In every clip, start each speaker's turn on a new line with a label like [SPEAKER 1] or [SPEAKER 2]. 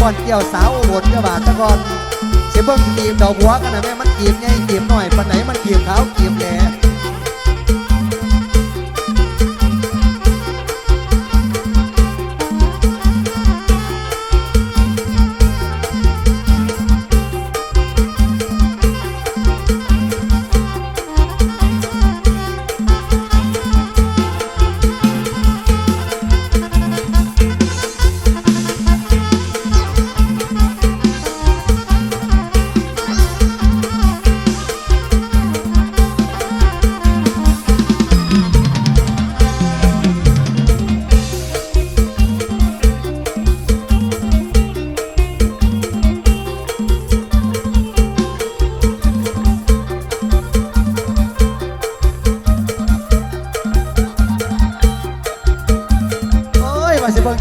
[SPEAKER 1] ก่อนเกี่ยวสาวบนเจ้าบาทตะกอนเสียเบิ้งกีบดอกหัวกันนะแม่มันกีบไงกีบหน่อยปันไหนมันกีบขาวกีบแหล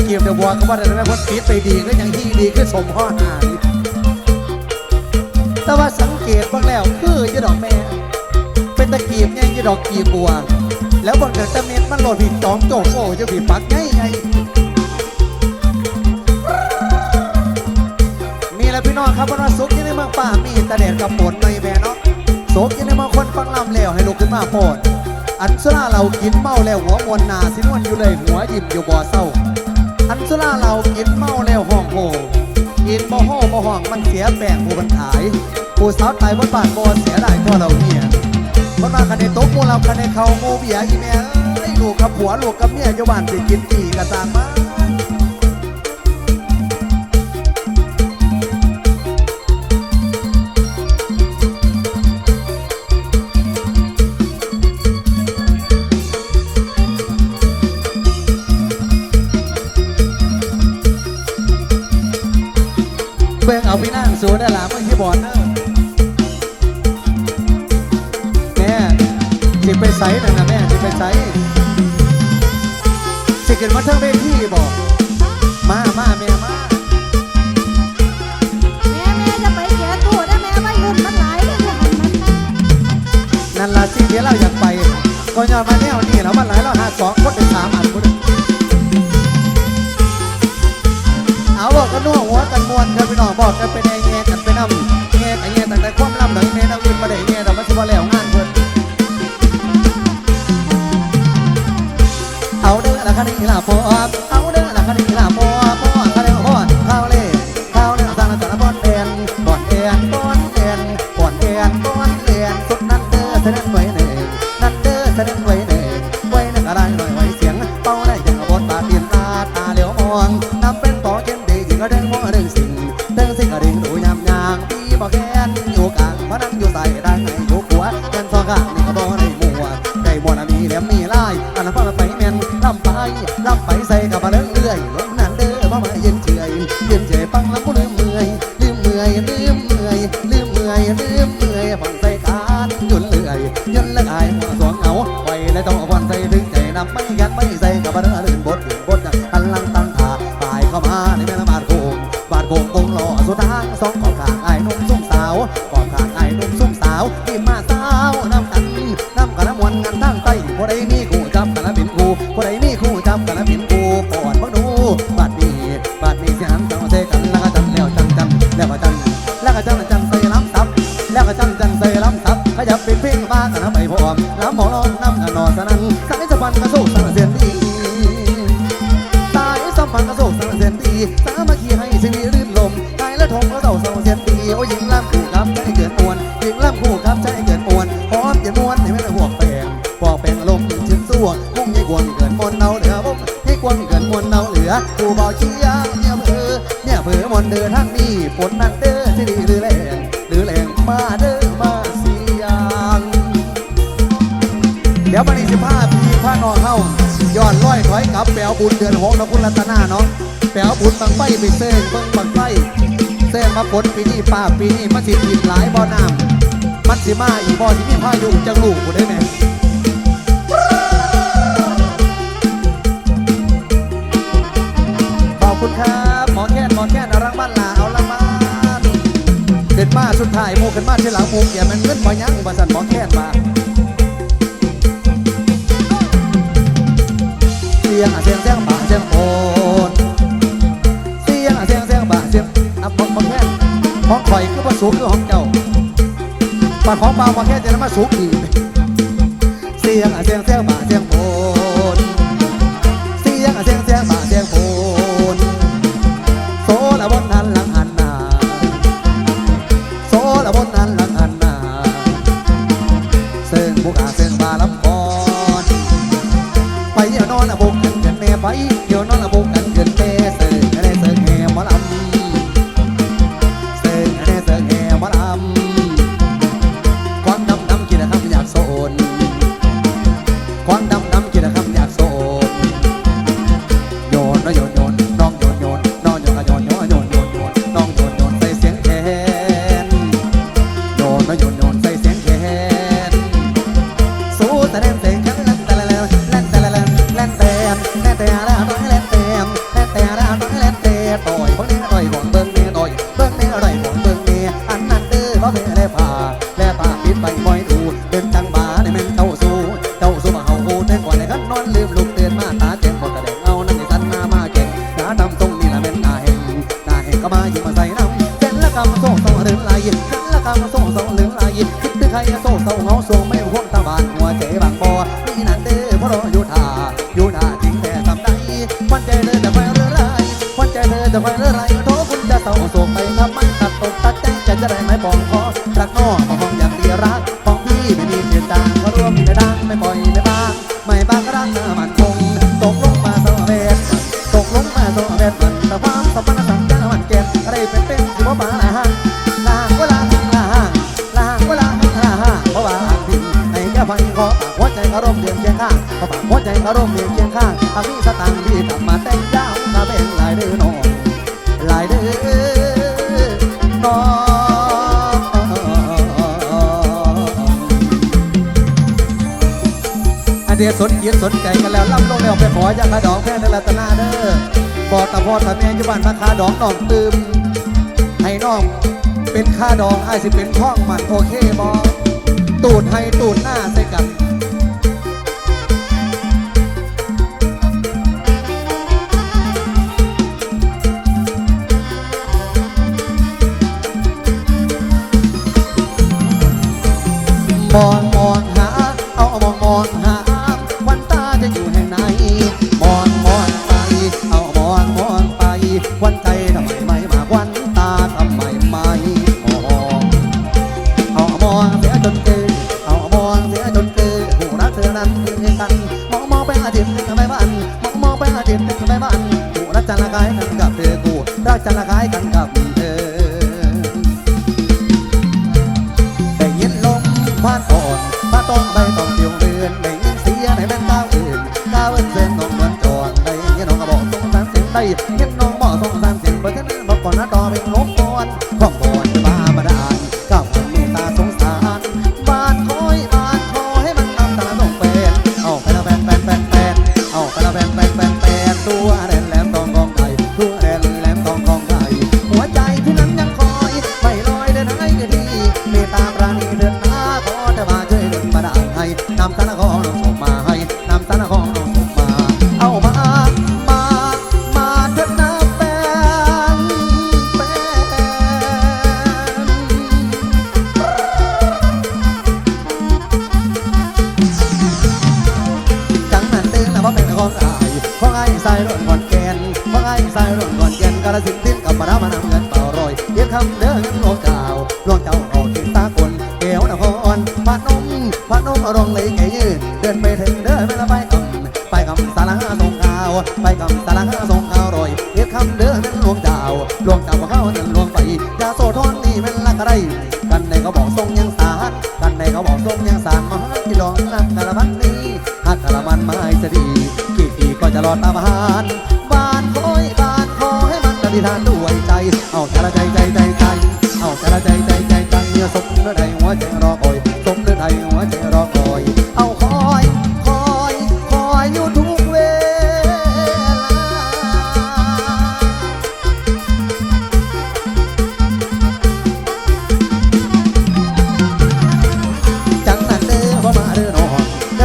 [SPEAKER 1] ว่าสิเบิ่งกีบดอกบัวก็ว่าแต่แม่พ้นปิดไปดีก็ยังที่ดีคือสมพ่อหานแต่ว่าสังเกตบ้างแล้วคือจะดอกแม่ เป็นตะกีบไงจะดอกกีบบัว แล้วบนเกิดตะเม็ดมันโหลดผิดตองโจกโอ้จะผิดปักไงไงมีแล้วพี่น้องครับว่าสุกอยังในเมืองป่ามีตะเด็ดกับปนในแม่เนาะสุกอยังในเมืองคนฟังลำแล้วให้ลุกขึ้นมาโปดอันสุราเรากินเมาแล้วหัวมวนนาสินวนอยู่เลยหัวยิ้มอยู่บ่อเศร้า สุราเรากินเมาแล้วห้องโหกินบ่ห้อบ่ห้องมันเสียแปลงผู้บรรทายผู้สาวตายบนบาดบ่เสียดายตัวเราเนี่ยมันมาคันในโต๊ะหมูเราคันในเขาโมเบียร์อีแม่ไอ้ลูกกับผัวลูกกับเมียอยู่บ้านสิกินกี่กระตางมา เอาพี่นั่งสูนได้หลาเมื่อกี้บอลเนอะแม่สิไปไสนั่นนะแม่สิไปไสสิขึ้นมาเทิงเวทีบอกมามาแม่มา
[SPEAKER 2] แม่แม่จะไปแกะตู้ได้แม่ไม่รุ่นมันหลายเลยจะหันมันนะ
[SPEAKER 1] นั่นละสิ่งที่เราอยากไปก็ยอมมาแนวนี้แล้วมันหลายเราหาสองคน บองบอกกันเป็นไงแง่กันไปนำแง่กันแง่ตั้งแต่ความลำหลังแม่นักวินมาได้แง่แต่มันสิว่าแล้วงานเพิ่นเอาเด้อละคันนี้ละพอเอาเด้อละคันนี้ละพอพอคันนี้พอข้าวเล่ข้าวเล่สารสารบอนแดนบอนแดนบอนแดนบอนแดนบอนแดนสุดนั้นเด้อเสด็จไว้เน่นั่นเด้อเสด็จไว้เน่ไว้หนักอะไรหน่อยไว้เสียงเป้าได้ยังบนบาเตียนตาตาเหลียวมองนับเป็น ไว้แล้วต้องวันใส่ถึงใจนำไม่ยันไม่ใส่กับมาเรื่อยลืมบทบทจากหันลังตั้งขาตายเข้ามาในแม่ละบาดโคงบาดโคงคงหล่อสุดทางสองขอบขางไอ้นุ่มซุ่มสาวขอบขางไอ้นุ่มซุ่มสาวที่มาสาวน้ำกันน้ำกันน้ำมวนกันทั้งใต้ผู้ใดมีคู่จับกันแล้วเป็นคู่ผู้ใดมีคู่จับกันแล้วเป็นคู่ปอดบังดูบาดนี้บาดนี้เสียงจังเซกันแล้วก็จันแล้วจังจังแล้วก็จันแล้วก็จันจันใส่ล้ำซับแล้วก็จันจัน เผือมนเดือทั้งนี้ฝนนั่นเด้อที่ดีหรือแรงหรือแรงมาเด้อมาเสียงเดี๋ยววันนี้สิบห้าปีพระนองเข้าย้อนร้อยถอยกลับแปลวบุญเดือนหกนะคุณรัตนาเนาะแปลวบุญบางไฟไปเส้นเบิ่งบางไฟเส้นมาฝนปีนี้ป้าปีนี้มันสิผิดหลายบ่อน้ำมันสิมาอีบ่อที่มีพายุจังลูกกูได้ไหม ถ่ายโมกันมาที่หลังโมเดี๋ยมันเงินบ่อยังอุปสรรคบ่แค่นมาเสียงอะเสียงเสียงบ่าเสียงโอนเสียงอะเสียงเสียงบ่าเสียงอะบอกบ่แค่นของข่อยคือบ่สูงคือของเก่าปากของเบ่าบอแค่นจะมาสูงอีกเสียงอะเสียงเสียงบ่า นี่น้อเพราะเราอยู่ท่าอยู่น้าจริงแต่ทำได้วันใจเธอแต่ไฟเรื่อยวันใจเธอแต่ไฟเรื่ อารมณ์เดียงเคียงข้างหัวใจอารมณ์เดียงเคียงข้างหากมีสตางค์ดีกลับมาแต่งยากระเบงนลายเดือนนอนลายเดือนนอนเดียสนเกียสนใจกันแล้วล่ำลงแล้วไปขอยาคาดองแพ้ในรัตนาเด้อบอกตาพ่อตาแม่ยุบานมาคาดองน้องตืมให้น้องเป็นคาดองไอ้สิเป็นท้องมันโอเคบอตูดให้ตูดหน้าใส่กัน ใจที่นั้นยังคอย ไม่ลอยเดินให้ดีเมตาปราณีเดินนาขอเธอมาช่วยหนุนดานให้นำตาหของน้อส่งมาให้นำตาหของน้องส่มา เอามา มาเถิดนะแฟนแฟนจังน้นเต้นนะว่าเป็นของอของอใส่รถก่อนแกนของอใส่รถก่อนแกนกระสินติดกับปรามานำเงิน คำเดินลงเก่าลงเจ้าออกติดตาคนเดี่ยวนครพระนมพระนมรองเลยแกยืน เดินไปถึงเดินไปละไปคำไปคำสาระทรงขาวไปคำสาระทรงขาวร่อยเฮ็ดคำเดินลวงเก่าลงเก่าเข้านั้นลวงไปยาโซทอนนี่เป็นลักระไรกันในเขาบอกทรงยังสาดกันในเขาบอกทรงยังสารมาที่ลองนักกะละมันนี้หากกะละมันมาให้สดีกี่ปีก็จะรอดตามหาน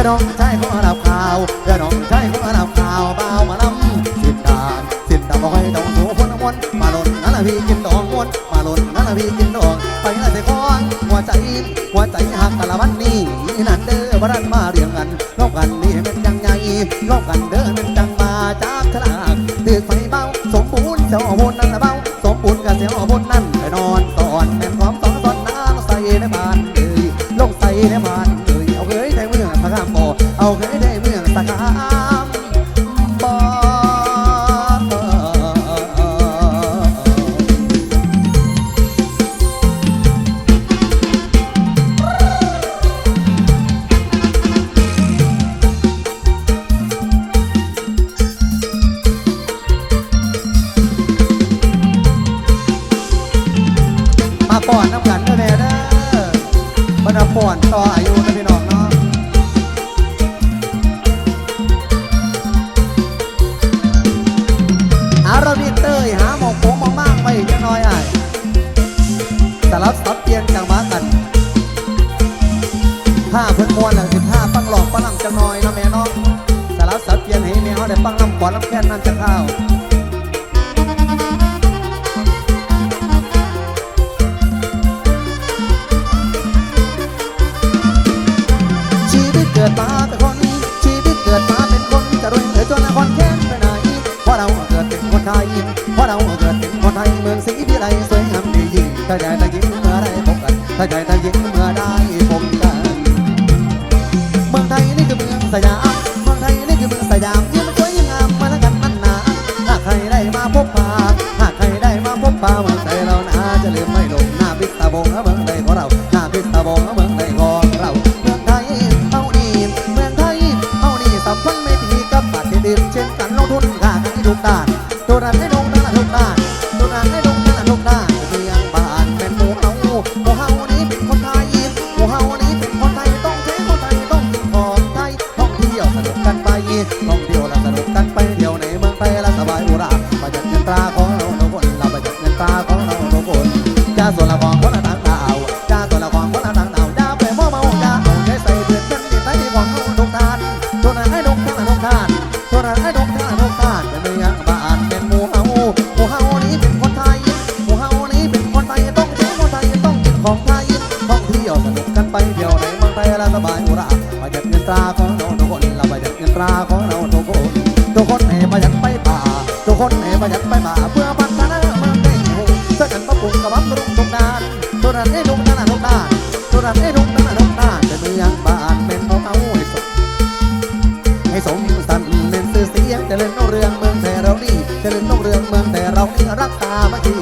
[SPEAKER 1] น้องชายของอาลาบขาวเพื่อน้องชายของอาลาบขาวเบามาลำสิบดานสิตดานบ่ค่อยต้องสูพนมนมาหล่นนั่นละพี่กินดองมดมาหล่นนั่นละพี่กินดองไปละใส่คอนหัวใจหัวใจหักตะละวันนี้นั่นเด้อวันมาเรียงกันลบกันนี่เป็นจังไงญ่ลบกันเด้อเป็นจังมาจากขลากตื๊ดไฟเบาสมบูรณ์เจ้าโหนนั่นละเบา มาปอนน้ำกันเด้อแม่เด้อบรรดาป่อนต่ออายุนะพี่น้องเนาะหาเราดีเตยหาหมองโป้งมองมากไปยังน้อยอ้ายแต่รับสับเปลี่ยนจังมากันผ้าเพิ่นมวนแล้วสิผ้าปังหลอกปังลำจังน้อยเนาะแม่นาะแต่รับสับเปลี่ยนให้แม่เขาได้ปังลำบอลลำแค่นนั่นจะเข้าว คนไทยเมืองศรีวิไลสวยงามดียิ่งถ้าใจถ้ายิ้มเมื่อได้พบกันถ้าใจถ้ายิ้มเมื่อได้พบกัน เมืองไทยนี่คือเมืองสยาม ปรับปรุงกับบำรุงทุกด้านตัวนั้นให้ทุกด้านทุกด้านตัวนั้นให้ทุกด้านทุกด้านแต่เมืองบ้านเป็นเอาเอาให้สมให้สมสันเป็นสื่อเสียงเจริญรุ่งเรืองเมืองแต่เรานี่เจริญรุ่งเรืองเมืองแต่เรานี่รักษามาที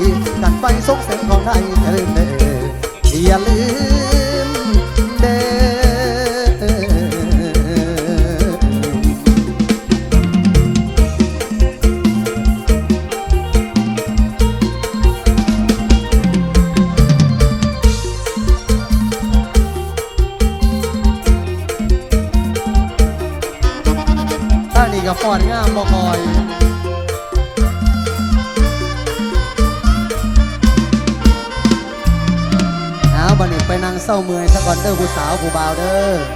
[SPEAKER 1] กันไปส่งเสียงของไทยเจริญเด้ออย่าลืม งามบ่คอยเอาบันนี้ไปนั่งเศร้าเมื่อยสะก่อนเด้อผู้สาวผู้บ่าวเด้อ